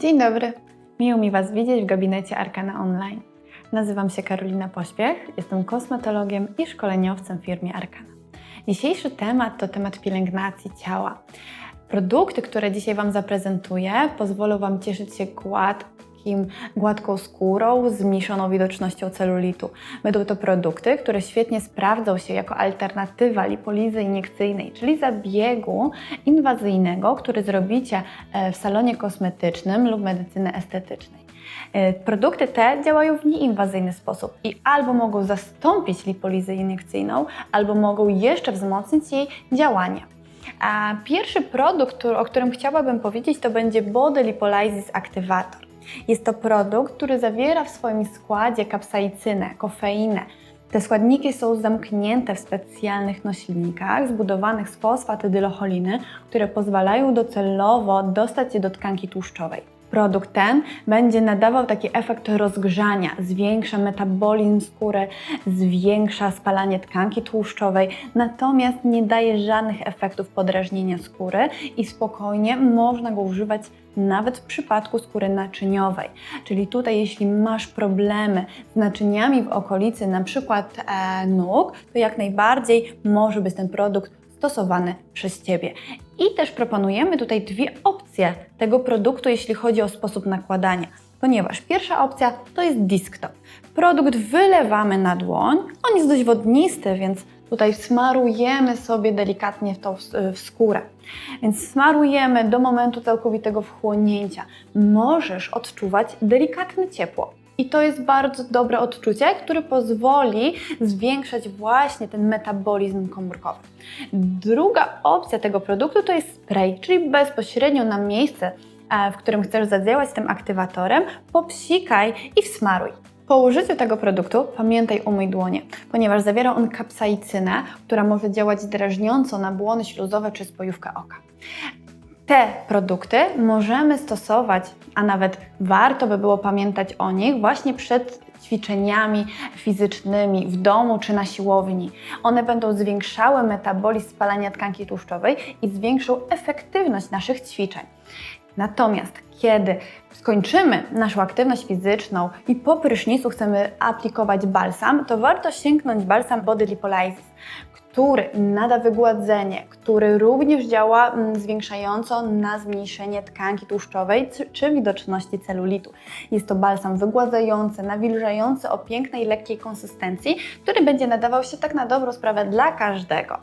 Dzień dobry. Miło mi Was widzieć w gabinecie Arkana Online. Nazywam się Karolina Pośpiech, jestem kosmetologiem i szkoleniowcem w firmie Arkana. Dzisiejszy temat to temat pielęgnacji ciała. Produkty, które dzisiaj Wam zaprezentuję, pozwolą Wam cieszyć się gładką skórą, zmniejszoną widocznością celulitu. Będą to produkty, które świetnie sprawdzą się jako alternatywa lipolizy iniekcyjnej, czyli zabiegu inwazyjnego, który zrobicie e, w salonie kosmetycznym lub medycyny estetycznej. E, Produkty te działają w nieinwazyjny sposób i albo mogą zastąpić lipolizę iniekcyjną, albo mogą jeszcze wzmocnić jej działanie. A pierwszy produkt, o którym chciałabym powiedzieć, to będzie Body Lipolysis Activator. Jest to produkt, który zawiera w swoim składzie kapsaicynę, kofeinę. Te składniki są zamknięte w specjalnych nośnikach zbudowanych z fosfatydylocholiny, które pozwalają docelowo dostać się do tkanki tłuszczowej. Produkt ten będzie nadawał taki efekt rozgrzania, zwiększa metabolizm skóry, zwiększa spalanie tkanki tłuszczowej, natomiast nie daje żadnych efektów podrażnienia skóry i spokojnie można go używać nawet w przypadku skóry naczyniowej. Czyli tutaj, jeśli masz problemy z naczyniami w okolicy na przykład e, nóg, to jak najbardziej może być ten produkt stosowany przez Ciebie. I też proponujemy tutaj dwie opcje tego produktu, jeśli chodzi o sposób nakładania. Ponieważ pierwsza opcja to jest disktop. Produkt wylewamy na dłoń, on jest dość wodnisty, więc tutaj smarujemy sobie delikatnie w tą w skórę. Więc smarujemy do momentu całkowitego wchłonięcia. Możesz odczuwać delikatne ciepło. I to jest bardzo dobre odczucie, które pozwoli zwiększać właśnie ten metabolizm komórkowy. Druga opcja tego produktu to jest spray, czyli bezpośrednio na miejsce, e, w którym chcesz zadziałać tym aktywatorem, popsikaj i wsmaruj. Po użyciu tego produktu pamiętaj umyj dłonie, ponieważ zawiera on kapsaicynę, która może działać drażniąco na błony śluzowe czy spojówkę oka. Te produkty możemy stosować, a nawet warto by było pamiętać o nich właśnie przed ćwiczeniami fizycznymi w domu czy na siłowni. One będą zwiększały metabolizm spalania tkanki tłuszczowej i zwiększą efektywność naszych ćwiczeń. Natomiast kiedy skończymy naszą aktywność fizyczną i po prysznicu chcemy aplikować balsam, to warto sięgnąć balsam Body Lipolysis, który nada wygładzenie, który również działa mm, zwiększająco na zmniejszenie tkanki tłuszczowej czy- widoczności celulitu. Jest to balsam wygładzający, nawilżający o pięknej, lekkiej konsystencji, który będzie nadawał się tak na dobrą sprawę dla każdego.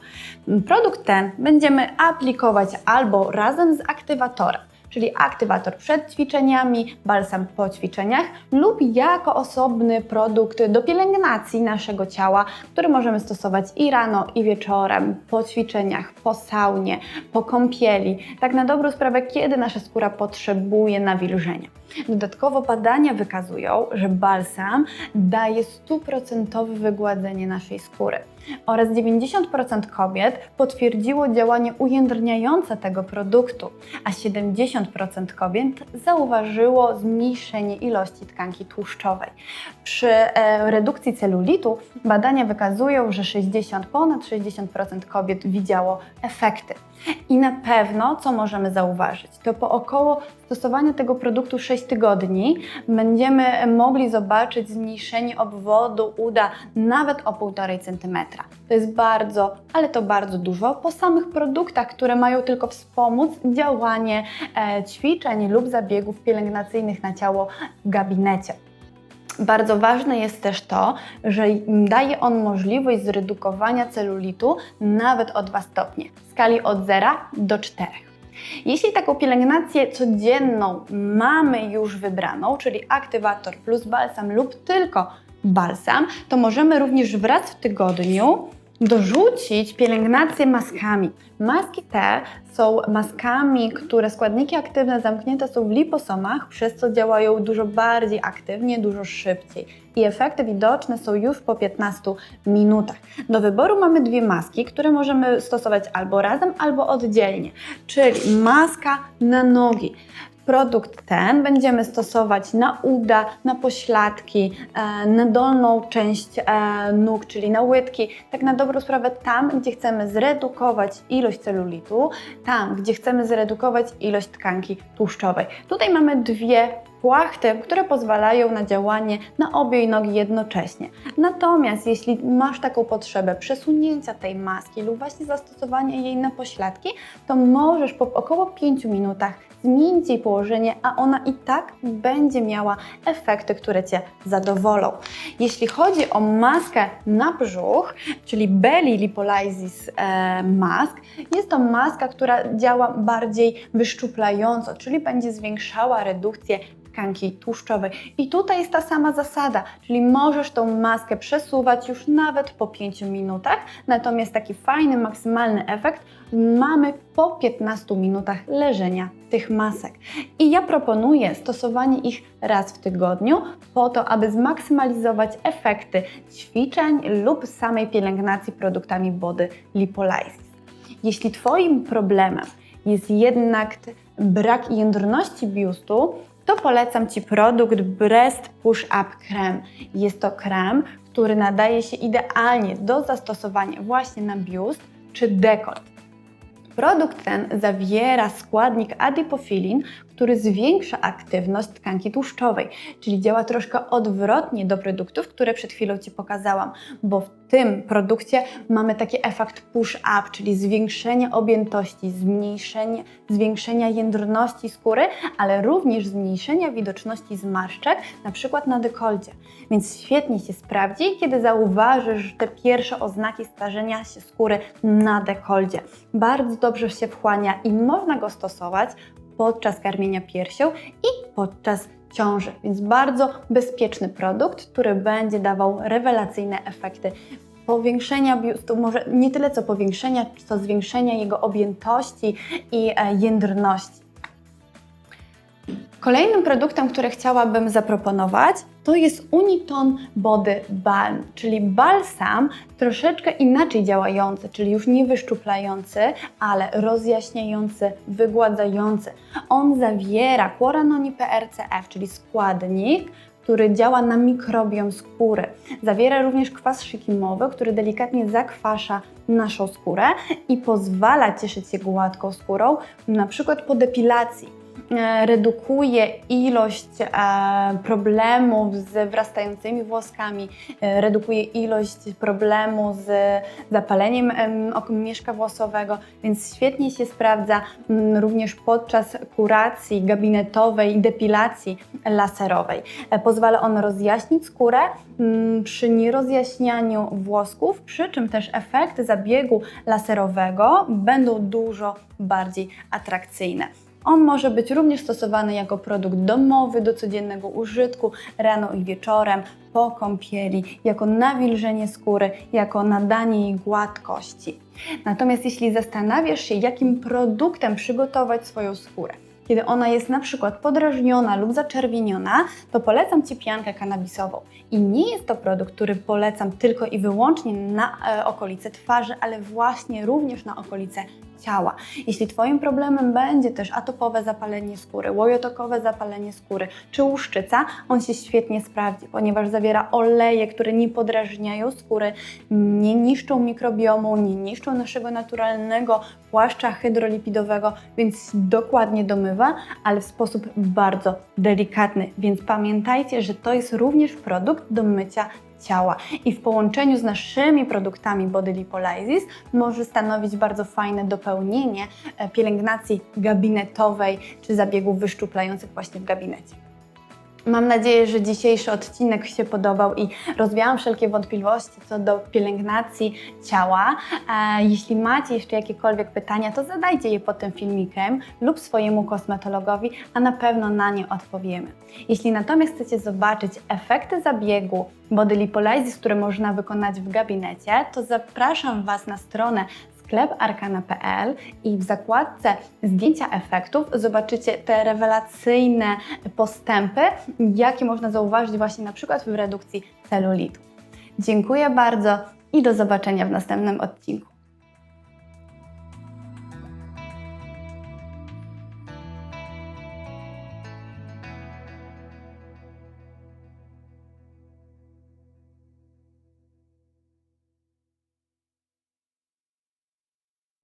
Produkt ten będziemy aplikować albo razem z aktywatorem, czyli aktywator przed ćwiczeniami, balsam po ćwiczeniach lub jako osobny produkt do pielęgnacji naszego ciała, który możemy stosować i rano, i wieczorem, po ćwiczeniach, po saunie, po kąpieli, tak na dobrą sprawę, kiedy nasza skóra potrzebuje nawilżenia. Dodatkowo badania wykazują, że balsam daje stuprocentowe wygładzenie naszej skóry oraz 90% kobiet potwierdziło działanie ujędrniające tego produktu, a 70% kobiet zauważyło zmniejszenie ilości tkanki tłuszczowej. Przy e, redukcji celulitu badania wykazują, że 60, ponad 60% kobiet widziało efekty. I na pewno, co możemy zauważyć, to po około stosowania tego produktu 6 tygodni będziemy mogli zobaczyć zmniejszenie obwodu uda nawet o 1,5 cm. To jest bardzo, ale to bardzo dużo po samych produktach, które mają tylko wspomóc działanie e, ćwiczeń lub zabiegów pielęgnacyjnych na ciało w gabinecie. Bardzo ważne jest też to, że daje on możliwość zredukowania celulitu nawet o 2 stopnie, w skali od 0 do 4. Jeśli taką pielęgnację codzienną mamy już wybraną, czyli aktywator plus balsam lub tylko balsam, to możemy również raz w tygodniu dorzucić pielęgnację maskami. Maski te są maskami, które składniki aktywne zamknięte są w liposomach, przez co działają dużo bardziej aktywnie, dużo szybciej. I efekty widoczne są już po 15 minutach. Do wyboru mamy dwie maski, które możemy stosować albo razem, albo oddzielnie. Czyli maska na nogi. Produkt ten będziemy stosować na uda, na pośladki, e, na dolną część e, nóg, czyli na łydki, tak na dobrą sprawę tam, gdzie chcemy zredukować ilość celulitu, tam, gdzie chcemy zredukować ilość tkanki tłuszczowej. Tutaj mamy dwie płachty, które pozwalają na działanie na obie nogi jednocześnie. Natomiast jeśli masz taką potrzebę przesunięcia tej maski lub właśnie zastosowania jej na pośladki, to możesz po około 5 minutach zmienić jej położenie, a ona i tak będzie miała efekty, które Cię zadowolą. Jeśli chodzi o maskę na brzuch, czyli Belly Lipolysis e, Mask, jest to maska, która działa bardziej wyszczuplająco, czyli będzie zwiększała redukcję tkanki tłuszczowej. I tutaj jest ta sama zasada, czyli możesz tą maskę przesuwać już nawet po 5 minutach, natomiast taki fajny, maksymalny efekt mamy po 15 minutach leżenia tych masek. I ja proponuję stosowanie ich raz w tygodniu po to, aby zmaksymalizować efekty ćwiczeń lub samej pielęgnacji produktami Body Lipolysis. Jeśli Twoim problemem jest jednak brak jędrności biustu, to polecam Ci produkt Breast Push Up Krem. Jest to krem, który nadaje się idealnie do zastosowania właśnie na biust czy dekolt. Produkt ten zawiera składnik adipofilin, który zwiększa aktywność tkanki tłuszczowej, czyli działa troszkę odwrotnie do produktów, które przed chwilą Ci pokazałam, bo w tym produkcie mamy taki efekt push-up, czyli zwiększenie objętości, zmniejszenie, zwiększenia jędrności skóry, ale również zmniejszenia widoczności zmarszczek, na przykład na dekolcie. Więc świetnie się sprawdzi, kiedy zauważysz te pierwsze oznaki starzenia się skóry na dekolcie. Bardzo dobrze się wchłania i można go stosować podczas karmienia piersią i podczas ciąży. Więc bardzo bezpieczny produkt, który będzie dawał rewelacyjne efekty powiększenia biustu, może nie tyle co powiększenia, co zwiększenia jego objętości i e, jędrności. Kolejnym produktem, który chciałabym zaproponować, to jest Uniton Body Balm, czyli balsam troszeczkę inaczej działający, czyli już nie wyszczuplający, ale rozjaśniający, wygładzający. On zawiera Quoranoni PRCF, czyli składnik, który działa na mikrobiom skóry. Zawiera również kwas szykimowy, który delikatnie zakwasza naszą skórę i pozwala cieszyć się gładką skórą, na przykład po depilacji redukuje ilość e, problemów z wrastającymi włoskami, e, redukuje ilość problemów z zapaleniem mieszka włosowego, więc świetnie się sprawdza również podczas kuracji gabinetowej i depilacji laserowej. Pozwala on rozjaśnić skórę przy nierozjaśnianiu włosków, przy czym też efekty zabiegu laserowego będą dużo bardziej atrakcyjne. On może być również stosowany jako produkt domowy do codziennego użytku rano i wieczorem, po kąpieli, jako nawilżenie skóry, jako nadanie jej gładkości. Natomiast jeśli zastanawiasz się, jakim produktem przygotować swoją skórę, kiedy ona jest na przykład podrażniona lub zaczerwieniona, to polecam Ci piankę kanabisową. I nie jest to produkt, który polecam tylko i wyłącznie na e, okolice twarzy, ale właśnie również na okolice ciała. Jeśli Twoim problemem będzie też atopowe zapalenie skóry, łojotokowe zapalenie skóry czy łuszczyca, on się świetnie sprawdzi, ponieważ zawiera oleje, które nie podrażniają skóry, nie niszczą mikrobiomu, nie niszczą naszego naturalnego płaszcza hydrolipidowego, więc dokładnie domywa, ale w sposób bardzo delikatny. Więc pamiętajcie, że to jest również produkt do mycia ciała i w połączeniu z naszymi produktami Body Lipolysis może stanowić bardzo fajne dopełnienie e, pielęgnacji gabinetowej czy zabiegów wyszczuplających właśnie w gabinecie. Mam nadzieję, że dzisiejszy odcinek się podobał i rozwiałam wszelkie wątpliwości co do pielęgnacji ciała. E, jeśli macie jeszcze jakiekolwiek pytania, to zadajcie je pod tym filmikiem lub swojemu kosmetologowi, a na pewno na nie odpowiemy. Jeśli natomiast chcecie zobaczyć efekty zabiegu Body Lipolysis, które można wykonać w gabinecie, to zapraszam Was na stronę skleparkana.pl i w zakładce zdjęcia efektów zobaczycie te rewelacyjne postępy, jakie można zauważyć właśnie na przykład w redukcji celulitu. Dziękuję bardzo i do zobaczenia w następnym odcinku.